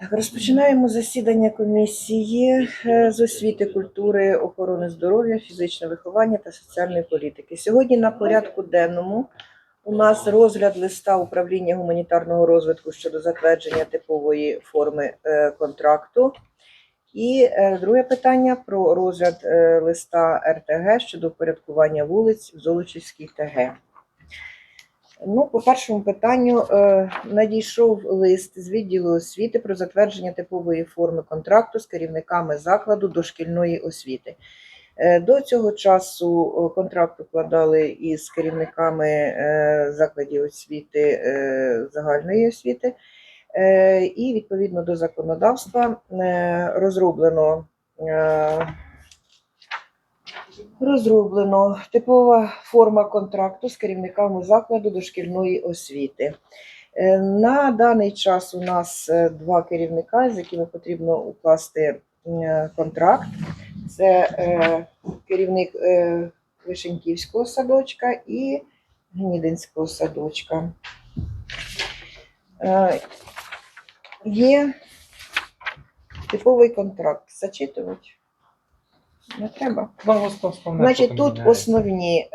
Так, розпочинаємо засідання комісії е, з освіти, культури, охорони здоров'я, фізичного виховання та соціальної політики. Сьогодні на порядку денному у нас розгляд листа управління гуманітарного розвитку щодо затвердження типової форми е, контракту. І е, друге питання про розгляд листа РТГ щодо впорядкування вулиць в Золочівській ТГ. Ну, по першому питанню е, надійшов лист з відділу освіти про затвердження типової форми контракту з керівниками закладу дошкільної освіти. Е, До цього часу е, контракт укладали із керівниками закладів освіти загальної освіти, і відповідно до законодавства розроблено. Розроблено типова форма контракту з керівниками закладу дошкільної освіти. Е, На даний час у нас е, два керівника, з якими потрібно укласти е, контракт. Це керівник Вишеньківського садочка і Гнідинського садочка. Є типовий контракт. Зачитувати? Не треба. Значить, тут основні е,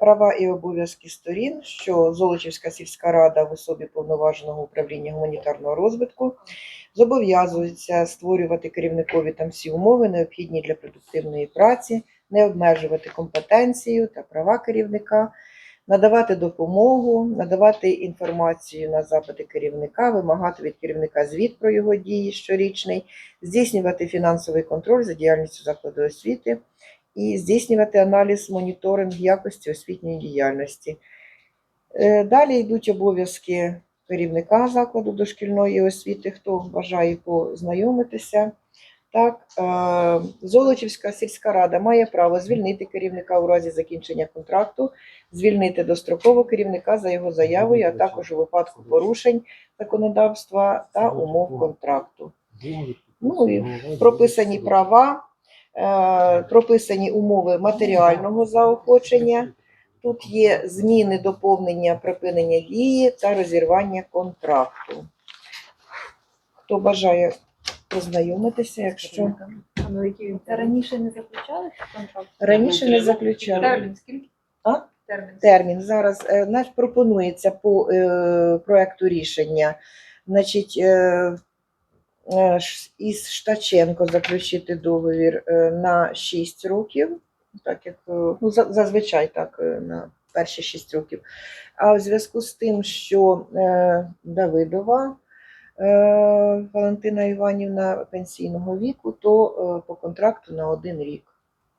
права і обов'язки сторін, що Золочівська сільська рада в особі повноваженого управління гуманітарного розвитку зобов'язується створювати керівникові там всі умови, необхідні для продуктивної праці, не обмежувати компетенцію та права керівника, надавати допомогу, надавати інформацію на запити керівника, вимагати від керівника звіт про його дії щорічний, здійснювати фінансовий контроль за діяльністю закладу освіти і здійснювати аналіз моніторинг якості освітньої діяльності. Е, Далі йдуть обов'язки керівника закладу дошкільної освіти, хто бажає познайомитися. Так, е, Золочівська сільська рада має право звільнити керівника у разі закінчення контракту, звільнити достроково керівника за його заявою, а також у випадку порушень законодавства та умов контракту. Ну і прописані права, е, прописані умови матеріального заохочення. Тут є зміни, доповнення, припинення дії та розірвання контракту. Хто бажає познайомитися, якщо Ну, які Та раніше не заключали контракт? раніше не заключали Термін скільки? А? Термін. термін. Зараз е, пропонується по е, проекту рішення. Значить, е, е, ш- із Штаченко заключити договір е, на 6 років, так як е, ну, за- зазвичай так е, на перші 6 років. А в зв'язку з тим, що е, Давидова Валентина Іванівна пенсійного віку, то е, по контракту на один рік.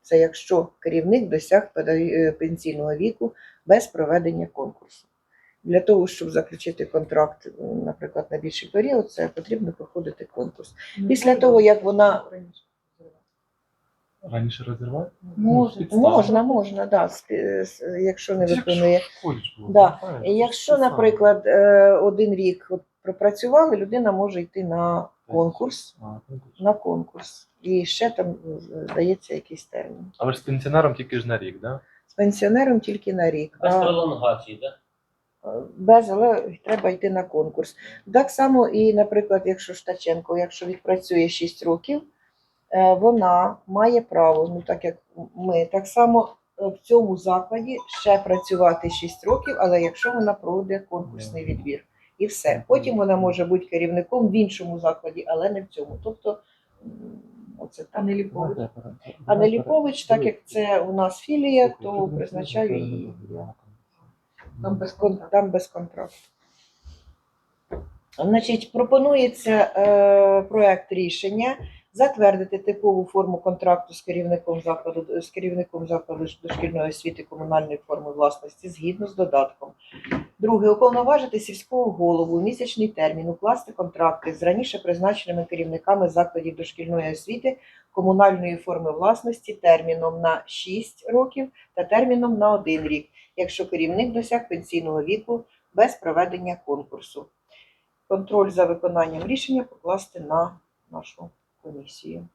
Це якщо керівник досяг е, пенсійного віку без проведення конкурсу. Для того, щоб заключити контракт, наприклад, на більший період, це потрібно проходити конкурс. Після того, як вона Раніше розірвати? Можна. можна, можна, да, якщо не виконує. Да. Якщо, наприклад, е, один рік от пропрацювали, людина може йти на конкурс, на конкурс. І ще там е, здається якийсь термін. А ви ж з пенсіонером тільки ж на рік, да? З пенсіонером тільки на рік. Без пролонгації, так? Без, але треба йти на конкурс. Так само і, наприклад, якщо Штаченко, якщо відпрацює 6 років, е, вона має право, ну так як ми, так само е, в цьому закладі ще працювати 6 років, але якщо вона пройде конкурсний відбір. І все. Потім вона може бути керівником в іншому закладі, але не в цьому. Тобто, оце А так. не Ліпович. А Неліпович, так як це у нас філія, то призначаю її. Там без Там без контракту. Значить, пропонується е, проект рішення затвердити типову форму контракту з керівником закладу з керівником закладу дошкільної освіти комунальної форми власності згідно з додатком. Друге, уповноважити сільського голову у місячний термін укласти контракти з раніше призначеними керівниками закладів дошкільної освіти комунальної форми власності терміном на 6 років та терміном на 1 рік якщо керівник досяг пенсійного віку без проведення конкурсу. Контроль за виконанням рішення покласти на нашу комісію.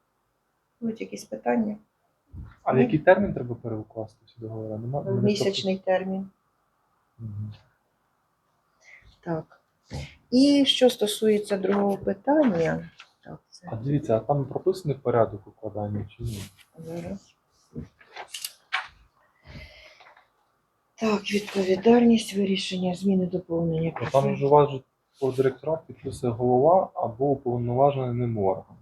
Будуть якісь питання? А в який термін треба переукласти ці договори? Нема? Місячний термін. Мгм. Так. І що стосується другого питання, так, це А дивіться, а там прописаний порядок укладання чи ні? зараз. Так, відповідальність, вирішення зміни доповнення. Ну, там же у вас же по директорах підписує голова або уповноважений ним орган.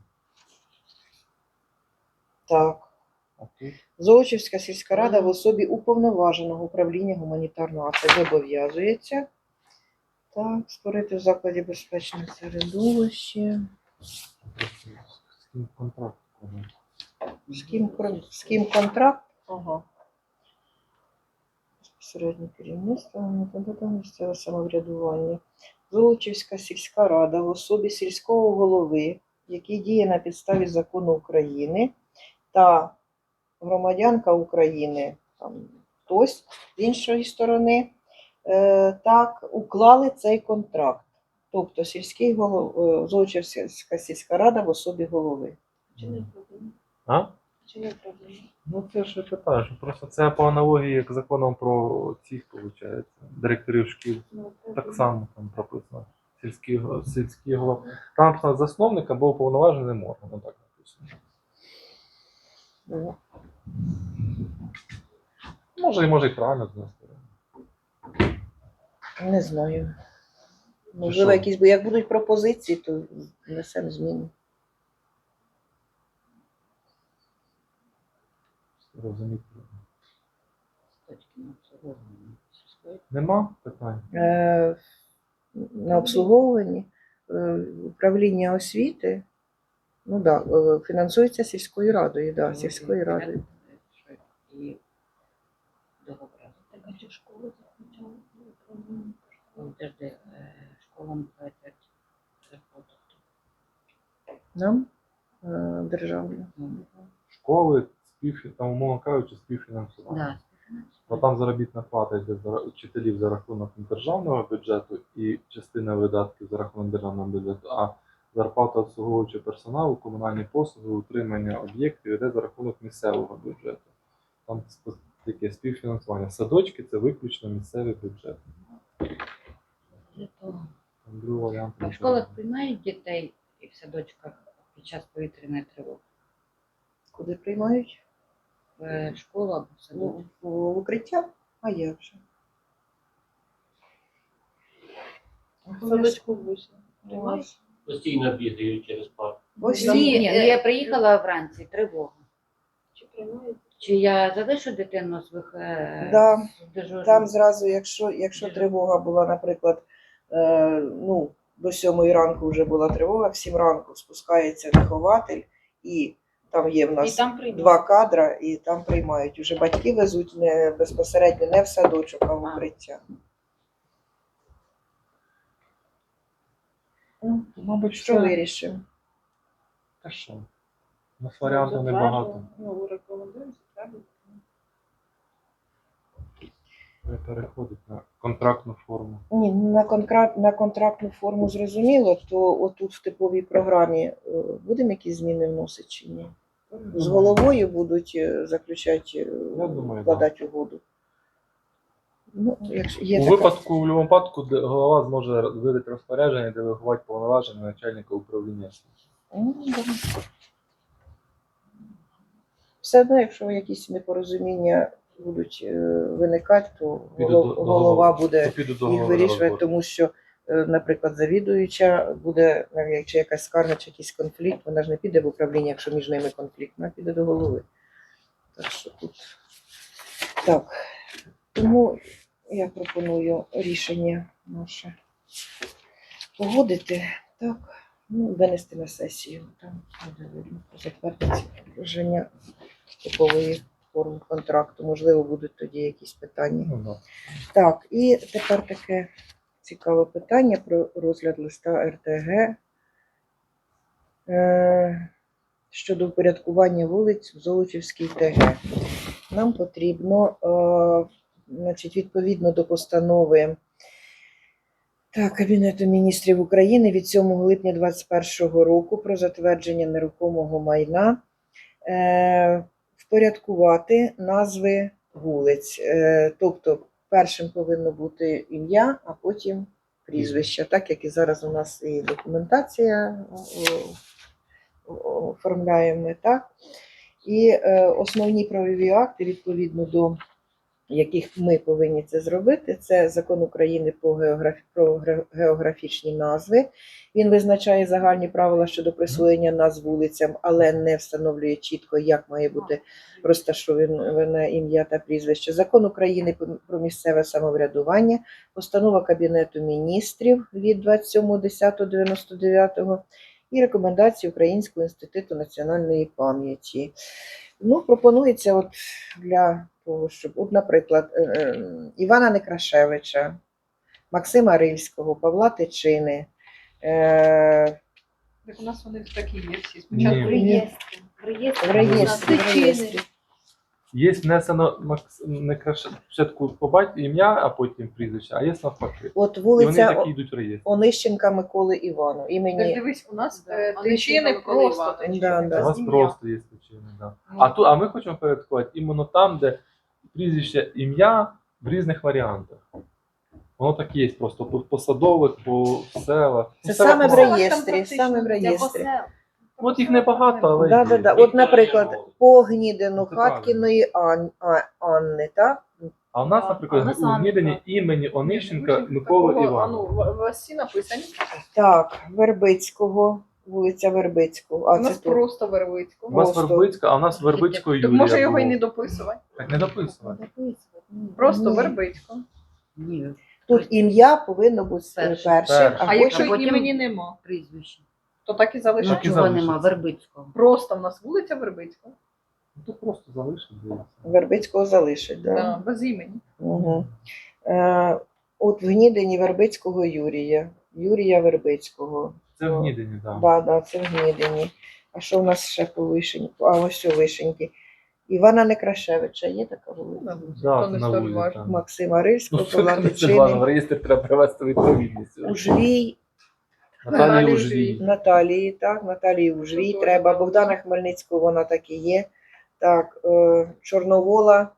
Так. А тут Золочівська сільська рада в особі уповноваженого управління гуманітарного акції зобов'язується. Так, створити в закладі безпечне середовище. з ким контракт. З ким, з ким контракт? Ага. Безпосереднє керівництво місцеве самоврядування. Золочівська сільська рада в особі сільського голови, який діє на підставі закону України, та громадянка України, там хтось з іншої сторони, е, так, уклали цей контракт. Тобто сільський голов... е, Золочівська сільська рада в особі голови. Чи не проблема? А? Чи не проблема? Ну це ж що просто це по аналогії як законом про цих, виходить, директорів шкіл. Ну, Так само там прописано. Сільський, сільський голова. Там написано засновник або уповноважений орган. Ну так написано. Ну, Може і може і правильно знести. Не знаю. Можливо, що? якісь, бо як будуть пропозиції, то внесемо зміни. Розуміти. Нема питань? Е, на обслуговуванні е, управління освіти, ну да, е, фінансується сільською радою, да, сільською радою. І договори. Так, а чи школи заключали управління? Ну, Подожди, е, школам платять зарплату. Нам е, державна. Ну, Школи, спів, там, умовно кажучи, співфінансування. да. Бо там заробітна плата йде за вчителів за рахунок державного бюджету і частина видатків за рахунок державного бюджету, а зарплата обслуговуючого персоналу, комунальні послуги, утримання об'єктів йде за рахунок місцевого бюджету. Там таке співфінансування. Садочки це виключно місцевий бюджет. Для того. Там. А в школах приймають дітей і в садочках під час повітряної тривоги? Куди приймають? В е, школу або в Ну, садочок? в в укриття? А як же? В садочку вийшли. Приймаєш? Постійно бігають через парк. Ні, ну я приїхала вранці, тривога. Чи приймають? Чи я залишу дитину з е, Да. з дежурним? Там зразу, якщо, якщо тривога була, наприклад, е, ну, до сьомої ранку вже була тривога, в сім ранку спускається вихователь, і там є в І нас там два кадра, і там приймають. Уже батьки везуть не безпосередньо не в садочок, а в А. укриття. Ну, мабуть, Що це- вирішимо? Та що? У нас варіантів небагато. Ну, рекомендуємо затвердити. Треба на контрактну форму. Ні, на контракт на контрактну форму зрозуміло, то отут в типовій програмі е, будемо якісь зміни вносити чи ні? З головою будуть е, заключати, е, думаю, вкладати угоду. Ну, якщо є У така- випадку, в будь-якому випадку, де голова зможе видати розпорядження, делегувати повноваження начальника управління. Ну, да. Все одно, якщо якісь непорозуміння будуть е, виникати, то Піду голов- до- до голова голови. буде піду до їх голови вирішувати, роботи. тому що, е, наприклад, завідуюча буде, е, якщо якась скарга чи якийсь конфлікт, вона ж не піде в управління, якщо між ними конфлікт, вона піде до голови. Так що тут так. Тому я пропоную рішення наше погодити, так, ну, винести на сесію. Там затвердиться положення типової форми контракту. Можливо, будуть тоді якісь питання. Ну, да. Так, і тепер таке цікаве питання про розгляд листа РТГ е, щодо впорядкування вулиць в Золочівській ТГ. Нам потрібно, е, значить, відповідно до постанови так, Кабінету міністрів України від 7 липня 2021 року про затвердження нерухомого майна е, впорядкувати назви вулиць. Е, тобто першим повинно бути ім'я, а потім прізвища, так як і зараз у нас і документація о, оформляємо, так? І е, основні правові акти, відповідно до яких ми повинні це зробити, це закон України по географі... про географічні назви. Він визначає загальні правила щодо присвоєння назв вулицям, але не встановлює чітко, як має бути розташоване ім'я та прізвище. Закон України про місцеве самоврядування, постанова Кабінету міністрів від 27.10.99 і рекомендації Українського інституту національної пам'яті. Ну, пропонується от для щоб, от, наприклад, е, е, Івана Некрашевича, Максима Рильського, Павла Тичини. Е, Так у нас вони такі є всі. Спочатку в реєстрі. в реєстрі. Є внесено Макс... спочатку по батьку ім'я, а потім прізвище, а є навпаки. От І вони такі йдуть в реєстр. Онищенка Миколи Івану. Так дивись, у нас Да. е, Вони тичини просто. Да, У да. вас ім'я. просто є причини, да. А, ту, а ми хочемо порядкувати іменно там, де прізвище ім'я в різних варіантах. Воно так є просто по посадових, по селах. Це Ну, села саме в реєстрі, саме в для реєстрі. От їх небагато, але Да, да, да. От, наприклад, по Гнідину Це Хаткіної Ан... а, Анни, так? А в нас, наприклад, а в нас у Анна. Гнідині імені Онищенка Миколи такого. А ну, в- в всі написані. Так, Вербицького, вулиця Вербицького. А У нас це тут. просто У Вервицького. вас Просто. Вербицька, а в нас Вербицької Так Юлія. може його і було. не дописувати. Так не дописано. Просто Ні. Вербицького. Ні, Тут ім'я повинно бути е, Першим. Першим. а А якщо потім- імені нема, прізвище. то так і Ну, залишається. Чого залишиться. нема, Вербицького. Просто в нас вулиця Вербицького. Ну, То просто залишить. Вербицького залишить. Да? Да, без імені. Угу. Е, от в Гнідині Вербицького Юрія. Юрія Вербицького. Це в Гнідині, так. Да, да, це в Гнідині. А що в нас ще по вишеньку? А ось у вишеньки. Івана Некрашевича є така вулиця? Да, на вулиці. важно. Максима Рильського, Ну, Павла це в Тичини, реєстр треба привести відповідність. Ужвій, Наталії Наталії Ужвій. Наталії, так, Наталії Ужвій треба. Богдана Хмельницького вона так і є. Так, е, Чорновола.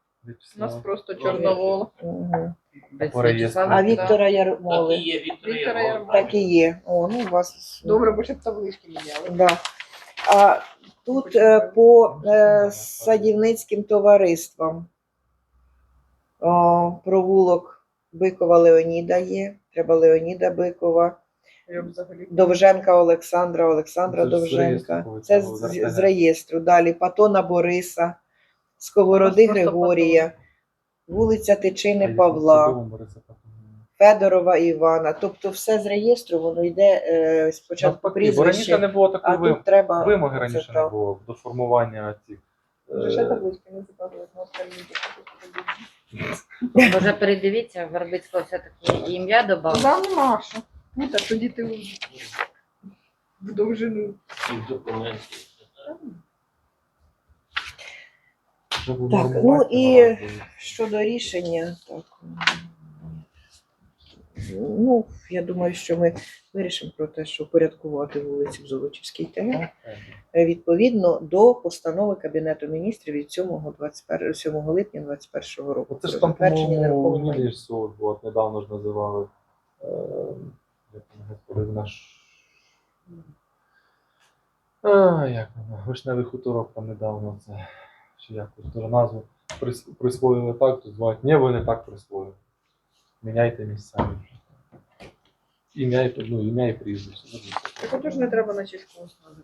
У нас просто Ой. Чорновола. Угу. Без По реєстру. В'ячеслава. А. Віктора Так Ярмоли. і є Віктор Віктора Ярмоленко. Так і є. О, ну у вас Добре, бо ще б таблички міняли. Да. А тут е, по е, садівницьким товариствам О, провулок Бикова Леоніда є. Треба Леоніда Бикова, Я взагалі. Довженка Олександра, Олександра Це ж з Довженка. Це з, з реєстру. Далі Патона Бориса, Сковороди Григорія, вулиця Тичини Павла. Федорова Івана. Тобто все з реєстру, воно йде е, спочатку Навпаки, бо раніше прізвище, не було а вим- тут треба вимоги раніше не так. було до формування цих. Вже ще е, таблички не заказують на останній Може передивіться, Вербицького все-таки ім'я додав. Да, нема що. Ну так тоді ти в- в довжину. І в документі. вже було Так, ну і щодо рішення, так. Ну, я думаю, що ми вирішимо про те, що порядкувати вулиці в Золочівській ТГ е, відповідно до постанови Кабінету міністрів від 7, 21, 7 липня 2021 року. Про ж там, по-моєму, от недавно ж називали. Е, як наш. А, як вона? Вишневий хуторок там недавно це. Чи якось теж назву присвоїли так, то звати. Ні, ви не так присвоїли. Міняйте місцями. Ім'я і ну, ім'я і прізвище. Так отож не треба на чеську ставити.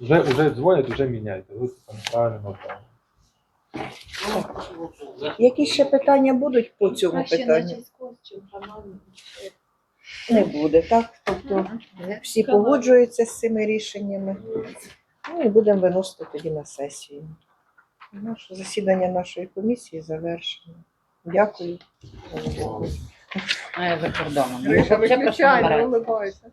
Вже, вже дзвонять, вже міняйте. Ви це неправильно назвали. Які ще питання будуть по цьому питанню? Не буде, так? Тобто всі погоджуються з цими рішеннями. Ну і будемо виносити тоді на сесію. Наше засідання нашої комісії завершено. Дякую. А я за кордоном. Виключай, не улибайся.